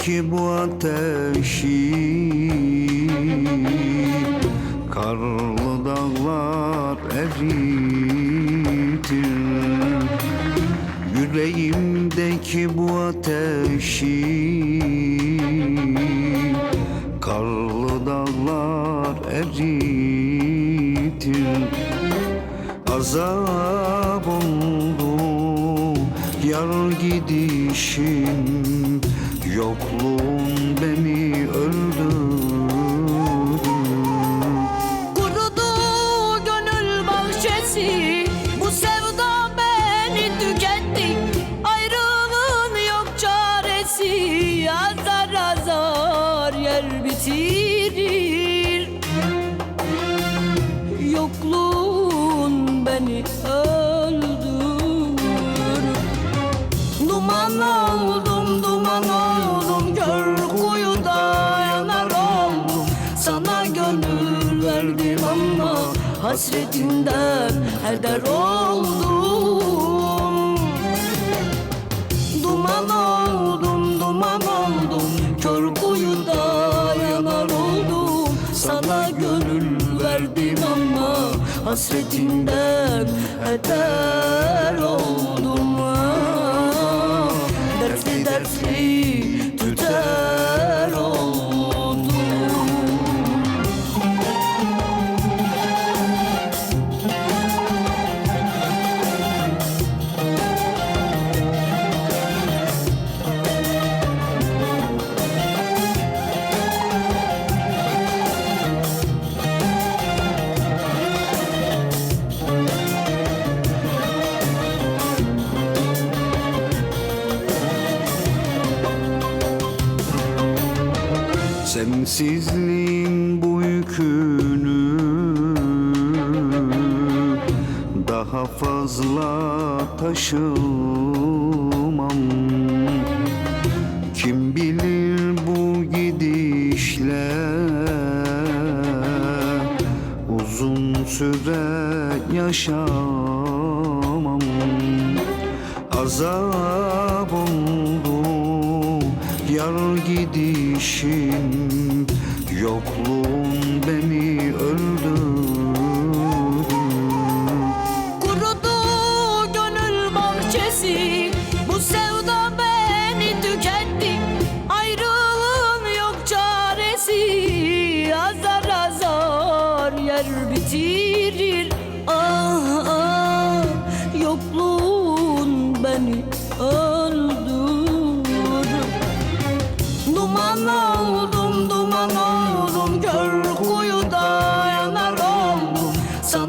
Yüreğimdeki bu ateşi Karlı dağlar eritir. Yüreğimdeki bu ateşi Karlı dağlar eritir. Azap oldu yar gidişin Yokluğun beni öldürdü Kurudu gönül bahçesi Bu sevda beni tüketti. Ayrılığın yok çaresi Azar azar yer bitirir. Yokluğun gönül verdim ama Hasretinden heder oldum. Duman oldum, duman oldum Kör kuyuda yanar oldum. Sana gönül verdim ama Hasretinden heder oldum. Dertli dertli Sensizliğin bu yükünü Daha fazla taşımam. Kim bilir bu gidişle Uzun süre yaşamam. Azap oldu yar gidişin Yokluğun beni öldürdü Kurudu gönül bahçesi Bu sevda beni tüketti. Ayrılığın yok çaresi Azar azar yer bitirir. Ah ah yokluğun beni öldürür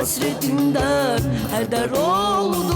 Hasretinden heder oldum